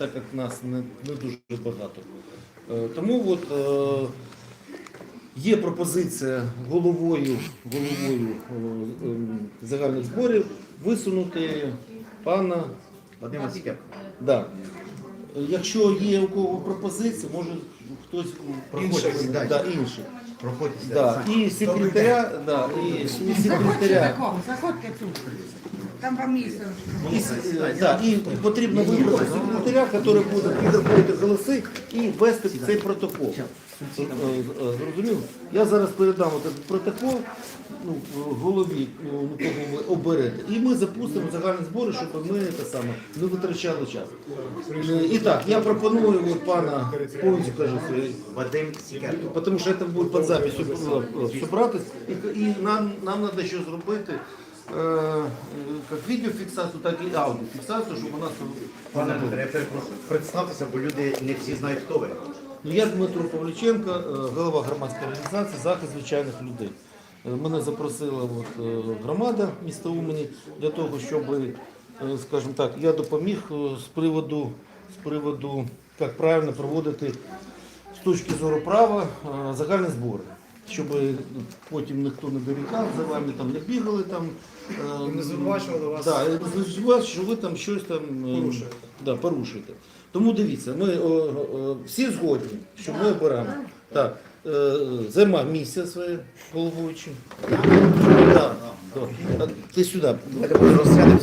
так як нас не, не дуже багато. Е, Тому от, е, є пропозиція головою, головою е, ем, загальних зборів висунути пана. Да. Якщо є у кого пропозиції, може хтось інший. сідайте. Да, інший. Проходьте. Да. І секретаря, да, і, і секретаря. Заходьте тут. Там вам місце. І, с- да, і потрібно вибрати секретаря, який буде підраховувати голоси і вести цей протокол. Е, е, Зрозуміло? Я зараз передам цей протокол ну, голові, ну, кого ви оберете. І ми запустимо загальні збори, щоб ми те саме не витрачали час. Е, І так, я пропоную от пана повністю кажу своє Вадим Сікер. Потому что это будет под записью э, собраться. И, и нам, нам надо еще зробити э, как відеофіксацію, так і аудіофіксацію, щоб у нас... Пане Дмитре, я перепрошую. Представтеся, бо люди не всі знають, хто ви. Ну, Я Дмитро Павліченко, е, голова громадської організації захист звичайних людей. Е, Мене запросила от, е, громада міста Умані для того, щоб, е, скажімо так, я допоміг е, з приводу, з приводу як правильно проводити з точки зору права е, загальні збори. Щоб потім ніхто не дорікав за вами, там не бігали там. е, Не звинувачували вас. Да, і не звинувачували, що ви там щось там е, Порушуєте. Да, порушуєте. Тому дивіться, ми о, о, всі згодні, що ми обираємо. Так, е, займа місце своє головуючим. Да, да. А Ти сюди. Давайте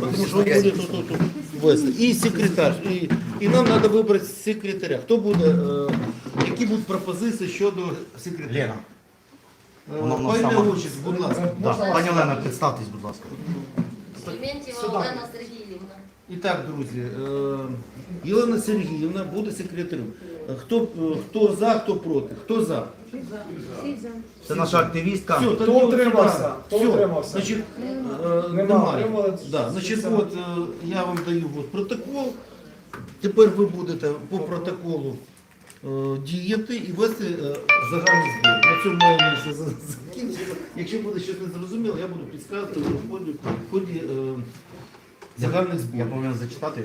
Тому що ви будете тут, тут вести. І секретар. І, і нам треба вибрати секретаря. Хто буде, е, які будуть пропозиції щодо секретаря? Лена. Е, Вона в нас Пані сама. Очість, будь ласка. Да. Пані Олена, представтесь, будь ласка. Клементьєва Олена Сергіївна. І так, друзі, е, Єлена Сергіївна буде секретарем. Е, Хто, е, хто за, хто проти? Хто за? Це наша активістка. Все, Хто тоді утримався? сюди. Хто Все. утримався? Значить, е, Нема, немає. утримали. Да, значить, от, е, я вам даю от протокол. Тепер ви будете по протоколу е, діяти і вести е, загальний збір. Цьому місце за- закінчено. Якщо буде щось незрозуміло, я буду підказувати в ході, в ході е, загальних Я зборів. повинен зачитати.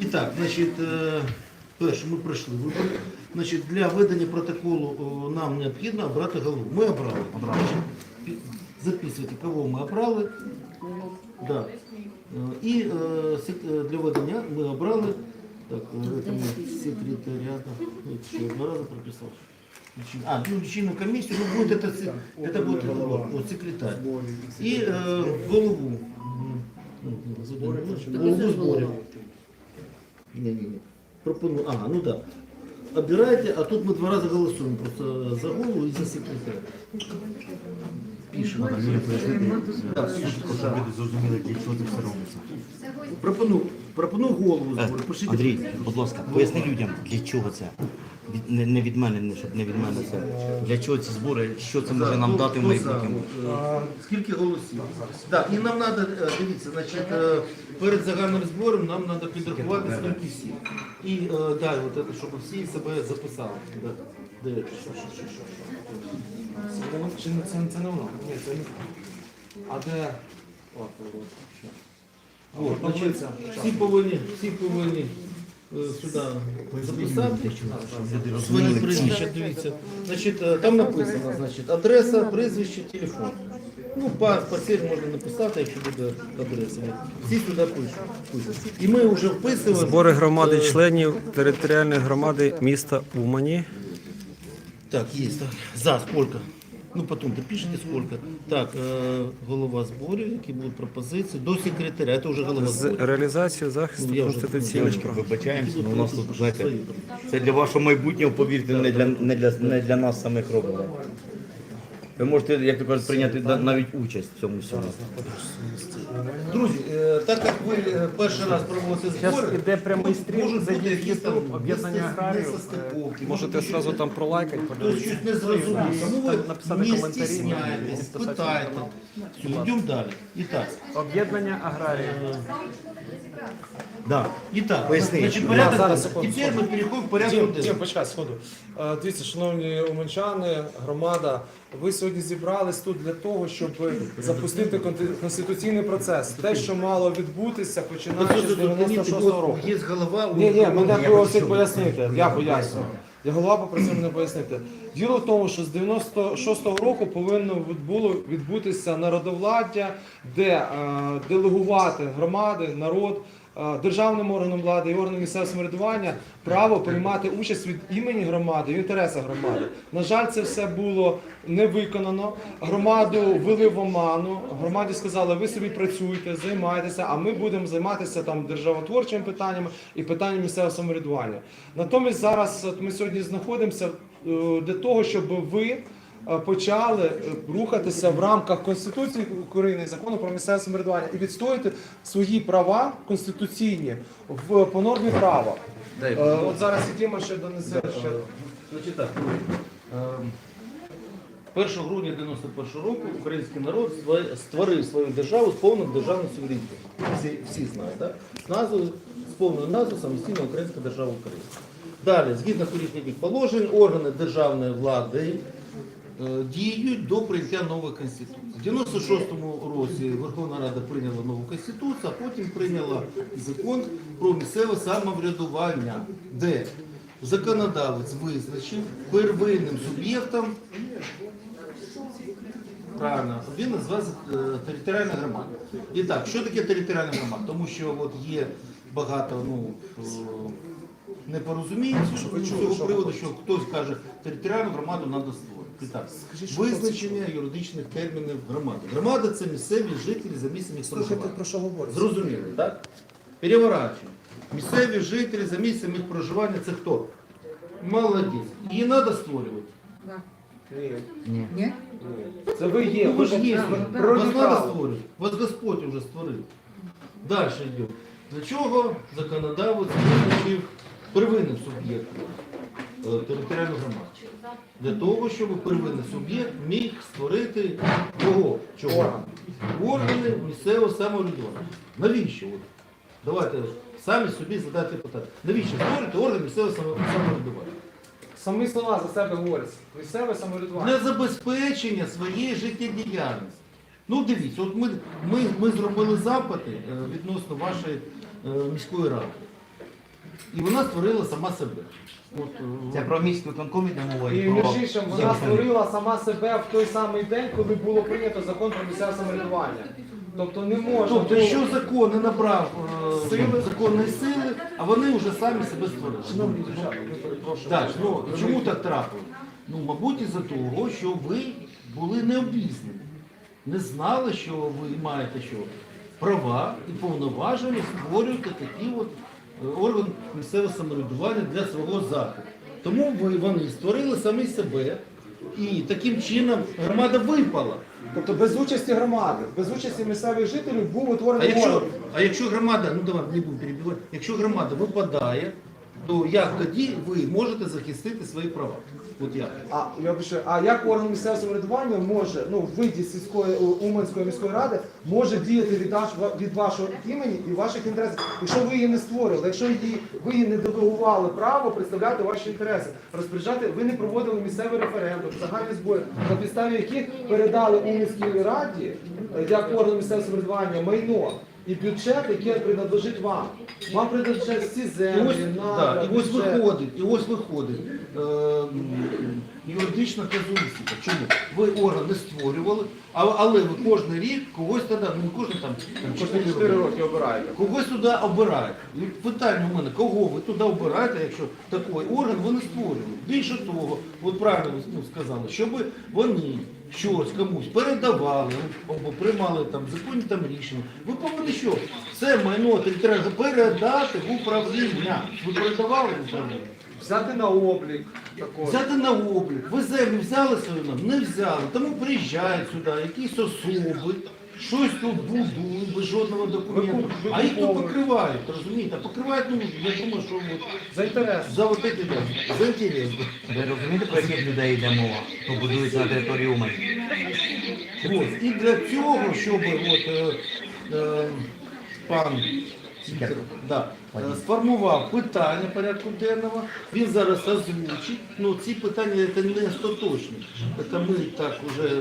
І так, значить, е, перше, ми пройшли вибори. Значить, для ведення протоколу о, нам необхідно обрати голову. Ми обрали. Обрали. Пі- Записуйте, кого ми обрали. Да. Е, І е, сек- е, для ведення ми обрали так, е, да. Ну, що, два прописав. А, ну, лічильну комісію, ну, буде це, це, це буде голова. от, секретар. І е, голову. М, ну, Голову зборів. Не-не-не. Пропоную. Ага, ну да. Обирайте, а тут мы два раза голосуем просто за голову и за секретаря. Пишем. Да, пишем. люди зрозуміли, для чого це все робиться. Пропоную, пропоную голову Е, збору. Пишіть. Андрій, будь ласка, поясни людям, для чого це? Від- Не, не від мене, не щоб не від мене це. Для чого ці збори, що це може нам Хто- дати в хто за? майбутньому? Е, Скільки голосів? Так, і нам треба, дивіться, значить, е, перед загальним збором нам треба підрахувати скільки всіх. І е, да, от це, щоб всі себе записали. Да. Де? Що, що, що, що? Це, чи не- це, це не воно. Ні, це не. А де? О, от, от. От, значить, всі повинні, всі повинні сюди записати. Люди Свої прізвища, дивіться. Значить, е, там написано, значить, адреса, прізвище, телефон. Ну, пар, пасель можна написати, якщо буде адреса. Всі сюди пишуть. І ми вже вписуємо. Збори громади е, членів територіальної громади міста Умані. Так, есть. Так. За сколько? Ну, потом допишите сколько. Так, е, голова зборів, які будуть пропозиції, до секретаря. Це вже голова з зборів. реалізацією захисту Ну, я вже- конституційних Дівчатки, прав. вибачаємося, але у нас тут, знаєте, це для вашого майбутнього, повірте, не для, не для, не для нас самих робимо. Ви можете, як то кажуть, прийняти навіть участь в цьому всьому. Друзі, е, так як ви е, перший раз проводите збори, Зараз іде прямий стрім, можуть бути зайдіть в якісь там YouTube, об'єднання аграріїв. несостиковки, Можете може, одразу там пролайкати, Хтось подивитися. щось не зрозумів. Тому ви написати не коментарі, стісняйтесь, питайте. Йдемо далі. І так, Об'єднання аграріїв. Да. Итак, Поясни. значит, Да, порядок. зараз, секунду, Теперь мы переходимо в порядку. Дім, денному. Дім, почекай, сходу. Е, Дивіться, шановні уманчани, громада, ви сьогодні зібрались тут для того, щоб запустити конти- конституційний процес. Те, що мало відбутися, починаючи з 96-го року. Є голова. у- Ні, ні, мене Я просять пояснити. Я поясню. Я голова попросив мене пояснити. Діло в тому, що з 96-го року повинно було відбутися народовладдя, де е, делегувати громади, народ. Е, Державним органам влади і органам місцевого самоврядування право приймати участь від імені громади в інтересах громади. На жаль, це все було не виконано. Громаду ввели в оману. Громаді сказали, ви собі працюйте, займайтеся, а ми будемо займатися там державотворчими питаннями і питанням місцевого самоврядування. Натомість зараз ми сьогодні знаходимося е, для того, щоб ви почали е, рухатися в рамках Конституції України, закону про місцеве самоврядування і відстояти свої права конституційні в по нормі права. Дай, Е, От зараз Діма ще донесе ще. Значить так, ем, 1 грудня 91 року український народ створив свою державу з повним державним суверенітетом. Всі, всі знають, так? З назвою, з повною назвою самостійна Українська держава України. Далі, згідно колишніх положень, органи державної влади е, діють до прийняття нової конституції. В 96-му році Верховна Рада прийняла нову конституцію, а потім прийняла закон про місцеве самоврядування, де законодавець визначив первинним суб'єктом. Правильно, він називається е, територіальна громада. І так, що таке територіальна громада? Тому що от є багато ну, непорозумінь з цього приводу, що хтось каже, територіальну громаду треба створити. Так, визначення юридичних термінів громади. Громада це місцеві жителі за місцем їх Слухайте, проживання. про що говорить? Зрозуміли, так? Переворачуємо. Місцеві жителі за місцем їх проживання це хто? Молодець. Її треба створювати. Ні. Ні? Це ви є. Ну, ви ж є. Вас треба створювати. Вас Господь вже створив. Далі йде. Для чого законодавець визначив первинним суб'єктом е, територіальну громаду? Для того, щоб первинний суб'єкт міг створити кого? Чого? Органи місцевого самоврядування. Навіщо? От, давайте самі собі задайте питання. Навіщо створити орган місцевого самоврядування? Самі слова за себе говорять. Місцеве самоврядування. Для забезпечення своєї життєдіяльності. Ну дивіться, от ми, ми, ми зробили запити е, відносно вашої е, міської ради. І вона створила сама себе. От, е, Це про міський виконком йде мова І про... між іншим, вона створила сама себе в той самий день, коли було прийнято закон про місцеве самоврядування. Тобто не можна Тобто, було- що закон не набрав е, Сили. законної сили, а вони вже самі себе створили. Шановні перепрошуємо. Так, ну чому так трапилось? Ну, мабуть, із-за того, що ви були необізнані. Не знали, що ви маєте що права і повноваження створювати такий от орган місцевого самоврядування для свого захисту. Тому вони створили самі себе, і таким чином громада випала. Тобто без участі громади, без участі місцевих жителів був А утворений якщо, орган. а якщо громада, ну давай не будемо перебивати, якщо громада випадає, то як тоді ви можете захистити свої права? От як? А я пишу, а як орган місцевого самоврядування може, ну в виді сільської у- Уманської міської ради, може діяти від, від вашого імені і ваших інтересів, якщо ви її не створили, якщо її ви її не делегували право представляти ваші інтереси, розпоряджати, ви не проводили місцевий референдум, загальні збори, на підставі яких передали Уманській раді е, як орган місцевого самоврядування майно. І бюджет, який принадлежить вам. Вам принадлежать всі І землі, ось, надра, да, і ось бюджет. виходить, і ось виходить е, м, юридична казуїстика. Чому? Ви орган не створювали, а, але ви кожен рік когось тоді, ну не кожен там, там Кожні 4 4 роки обираєте. Когось туди обирають. І питання у мене, кого ви туди обираєте, якщо такий орган ви не створювали. Більше того, от правильно ви ну, сказали, щоб вони щось комусь передавали або приймали там законні там рішення. Ви повинні що? Це майно треба передати в управління. Ви передавали в управління? Взяти на облік такого. Взяти на облік. Ви землю взяли свою нам? Не взяли. Тому приїжджають сюди якісь особи, щось тут буду, без жодного документу. А їх тут покривають, розумієте? А покривають, ну, я думаю, що от, За інтерес. за от ці, за інтерес. Ви розумієте, про яких людей йде мова, хто будується на території Умані? Ось. І для цього, щоб от, е, е, пан Да. Е, Сформував питання порядку денного. Він зараз озвучить. Ну, ці питання це не остаточні. Це ми так вже е,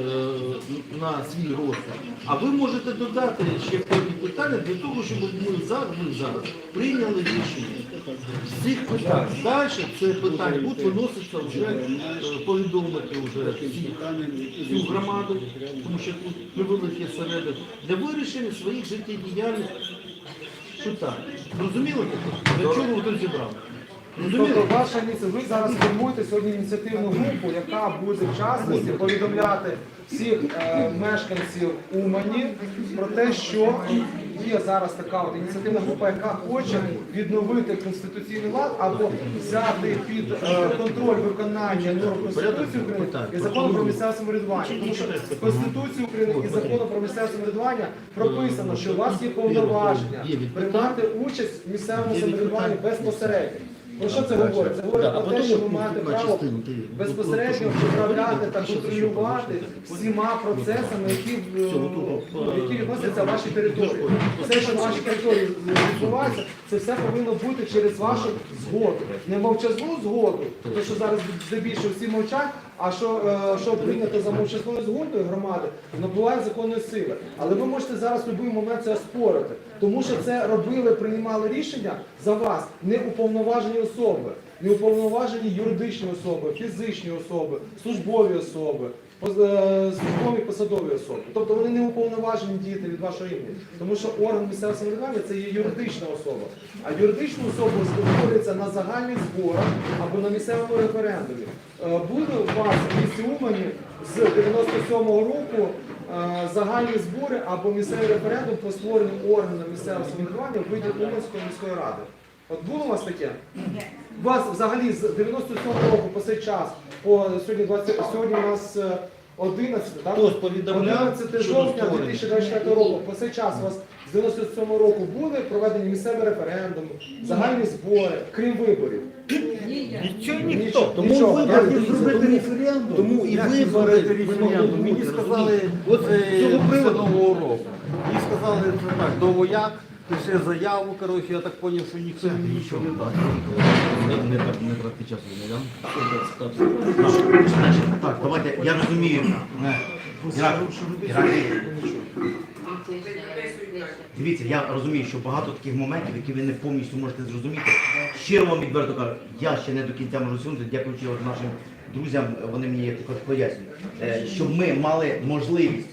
на свій розсуд. А ви можете додати ще певні питання для того, щоб ми зараз, ми зараз прийняли рішення. З цих питань. Далі це питання будуть виноситися вже е, повідомити вже всю громаду, тому що тут невеликий середок, для вирішення своїх життєдіяльних питань. Розуміло таке? Для чого ви тут зібрали? Розуміло? Тобто ваша ініціатива, ви зараз формуєте сьогодні ініціативну групу, яка буде в частності повідомляти всіх е, мешканців Умані про те, що є зараз така от ініціативна група, яка хоче відновити конституційний лад або взяти під е, контроль виконання норм Конституції України і закону про місцеве самоврядування. Тому що в Конституції України і закону про місцеве самоврядування прописано, що у вас є повноваження приймати участь в місцевому самоврядуванні безпосередньо. Про що це говорить? Це говорить про те, що ви маєте право безпосередньо управляти та контролювати всіма процесами, які, які відносяться вашій території. Все, що на вашій території відбувається, це все повинно бути через вашу згоду. Не мовчазну згоду, то що зараз здебільшого всі мовчать, а що, е, що прийнято за мовчазною згодою громади, набуває законної сили. Але ви можете зараз в будь-який момент це оспорити, тому що це робили, приймали рішення за вас не уповноважені особи, не уповноважені юридичні особи, фізичні особи, службові особи. Е, Службові посадові особи, тобто вони не уповноважені діяти від вашого імені, тому що орган місцевого самоврядування це є юридична особа. А юридичну особу створюється на загальних зборах або на місцевому референдумі. Е, Буде у вас в місті Умані з 97-го року е, загальні збори або місцевий референдум по створенню органу місцевого самоврядування в виді Уманської міської ради. От було у вас таке? У вас взагалі з 97-го року по цей час, по сьогодні 20, сьогодні у нас е, 11, так? Хтось повідомляв 11 щодо жовтня створення? 2024 року. По цей час у вас з 97-го року були проведені місцеві референдуми, загальні збори, крім виборів. Нічого ніхто. Тому Нічого. вибори Як зробити зробити референдум. Тому і Як вибори зробити референдум. Мені сказали е, з цього після приводу. нового року. І сказали, що так, до пише заяву, коротше, я так зрозумів, що ніхто нічого не дасть. Не, так- не трати часу, не дам. Так, давайте, я розумію. е, Ірак, Ірак, Дивіться, я розумію, що багато таких моментів, які ви не повністю можете зрозуміти. Щиро вам відверто кажу, я ще не до кінця можу зрозуміти, дякуючи от нашим друзям, вони мені як також пояснюють, е, щоб ми мали можливість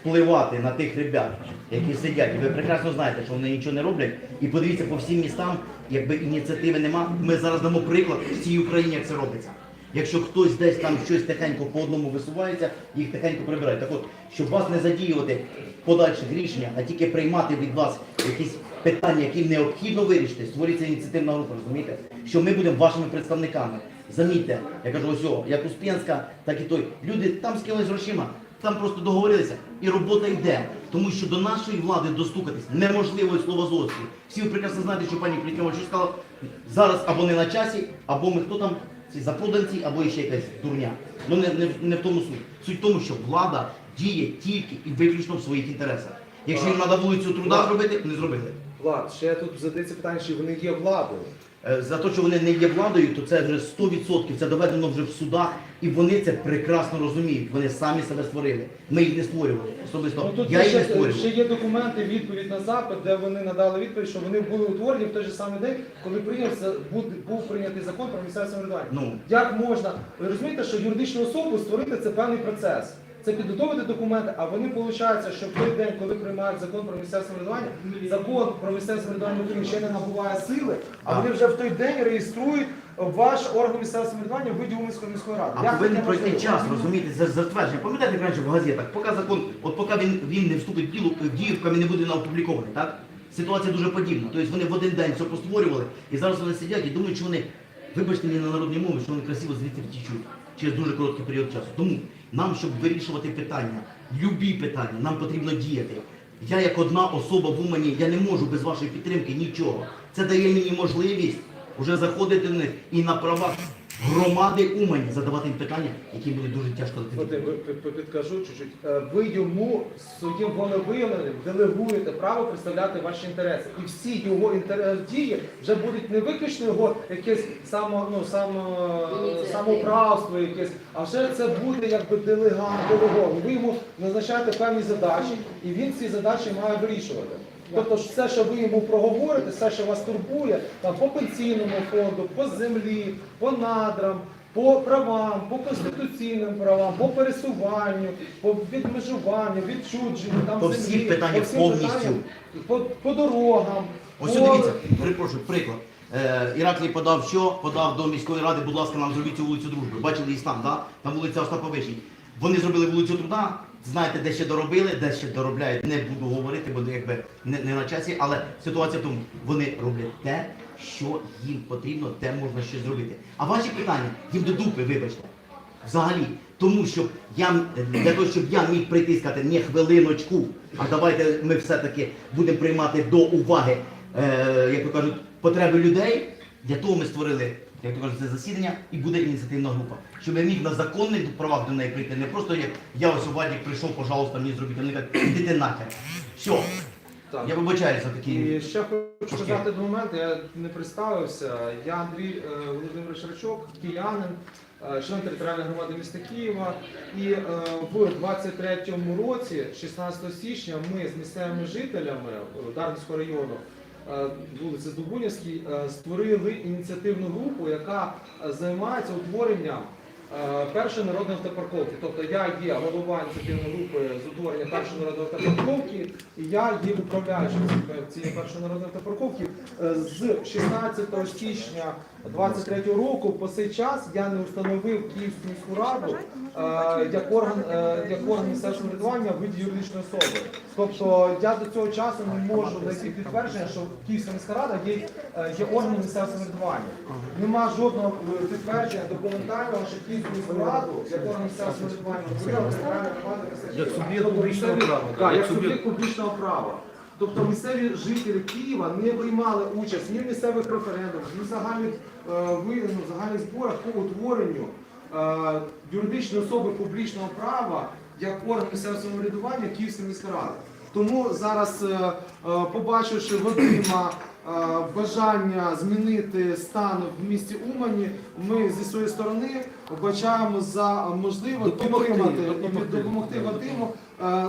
впливати на тих ребят, які сидять. І ви прекрасно знаєте, що вони нічого не роблять. І подивіться по всім містам, якби ініціативи нема. Ми зараз дамо приклад всій Україні, як це робиться. Якщо хтось десь там щось тихенько по одному висувається, їх тихенько прибирають. Так от, щоб вас не задіювати подальших рішеннях, а тільки приймати від вас якісь питання, які необхідно вирішити, створюється ініціативна група, розумієте? Що ми будемо вашими представниками. Замітьте, я кажу, ось, о, як Успенська, так і той. Люди там скинулись грошима, там просто договорилися, і робота йде. Тому що до нашої влади достукатись неможливо і слова зовсім. Всі ви прекрасно знаєте, що пані Плітнєва що сказала, зараз або не на часі, або ми хто там, ці запроданці, або ще якась дурня. Ну не, не, не в тому суть. Суть в тому, що влада діє тільки і виключно в своїх інтересах. Якщо їм треба вулицю труда зробити, не зробили. Влад, ще тут задається питання, чи вони є владою. Е, За те, що вони не є владою, то це вже 100%, це доведено вже в судах, і вони це прекрасно розуміють. Вони самі себе створили. Ми їх не створювали. Особисто Ну, тут я їх не ще, створював. ще є документи, відповідь на запит, де вони надали відповідь, що вони були утворені в той же самий день, коли прийнявся, був, був прийнятий закон про місцеве самоврядування. Ну. Як можна? Ви розумієте, що юридичну особу створити це певний процес. Це підготовити документи, а вони виходить, що в той день, коли приймають закон про місцеве самоврядування, закон про місцеве самоврядування в Україні ще не набуває сили, а вони вже в той день реєструють ваш орган місцевого самоврядування в виді Уманської міської ради. А Як повинен таке пройти можливо? час, розумієте, за затвердження. Пам'ятаєте, як раніше в газетах, поки закон, от поки він, він не вступить в діло, в дію, поки він не буде опублікований, так? Ситуація дуже подібна. Тобто вони в один день все постворювали, і зараз вони сидять і думають, що вони, вибачте мені на народній мові, що вони красиво звідти втічуть через дуже короткий період часу. Тому нам, щоб вирішувати питання, любі питання, нам потрібно діяти. Я як одна особа в Умані, я не можу без вашої підтримки нічого. Це дає мені можливість вже заходити в них і на правах громади Умані, задавати їм питання, які буде дуже тяжко Вадим, дати. ви- підкажу чуть-чуть. Е, Ви йому своїм волевиявленням делегуєте право представляти ваші інтереси. І всі його інтер- дії вже будуть не виключно його якесь само, ну, само, Ініціатива. самоправство якесь, а вже це буде якби делегат, делегований. Ви йому назначаєте певні задачі, і він ці задачі має вирішувати. Тобто ж все, що ви йому проговорите, все, що вас турбує, там по пенсійному фонду, по землі, по надрам, по правам, по конституційним правам, по пересуванню, по відмежуванню, відчудженню, там По землі, всіх питаннях по всім повністю. питанням, по, по дорогам. Ось по- дивіться, перепрошую, приклад. Е, Іраклій подав що? Подав до міської ради, будь ласка, нам зробіть цю вулицю дружби. Бачили її там, да? там вулиця Остапа Вишні. Вони зробили вулицю труда, знаєте, де ще доробили, де ще доробляють. Не буду говорити, бо якби не, не на часі, але ситуація в тому, вони роблять те, що їм потрібно, те можна ще зробити. А ваші питання їм до дупи, вибачте. Взагалі, тому що я для того, щоб я міг прийти сказати не хвилиночку, а давайте ми все-таки будемо приймати до уваги, е, як то кажуть, потреби людей. Для того ми створили, як то кажуть, це засідання і буде ініціативна група. Щоб я міг на законних правах до неї прийти, не просто як я ось у Вадік прийшов, пожалуйста, мені зробіть. Вони кажуть, ідите нахер. Все. Так. Я вибачаюся за такі. І ще хочу Трошки. сказати до моменту, я не представився. Я Андрій е, Володимирович Рачок, киянин, е, член територіальної громади міста Києва. І е, в 23-му році, 16 січня, ми з місцевими жителями е, Дарницького району. Е, Вулиці Дубунівській е, створили ініціативну групу, яка е, займається утворенням першої народної автопарковки. Тобто я є голова ініціативної групи з утворення першої народної автопарковки, і я є управляючим цієї- першої народної автопарковки. З 16 січня 23 року по цей час я не установив Київську міську раду е, як орган, е, як орган місцевого самоврядування в виді юридичної особи. Тобто я до цього часу не можу знайти підтвердження, що Київська міська рада є, е, є органом місцевого самоврядування. Нема жодного е, підтвердження документального, що Київську міську раду як орган місцевого самоврядування Як суб'єкт Тобто публічного права, Тобто місцеві жителі Києва не приймали участь ні в місцевих референдумах, ні в загальних, е, ну, загальних зборах по утворенню е, юридичної особи публічного права як орган місцевого самоврядування Київська міська рада. Тому зараз, е, е, побачивши Вадима е, бажання змінити стан в місті Умані, ми зі своєї сторони вбачаємо за можливе Допомогти, підтримати і допомогти Вадиму е,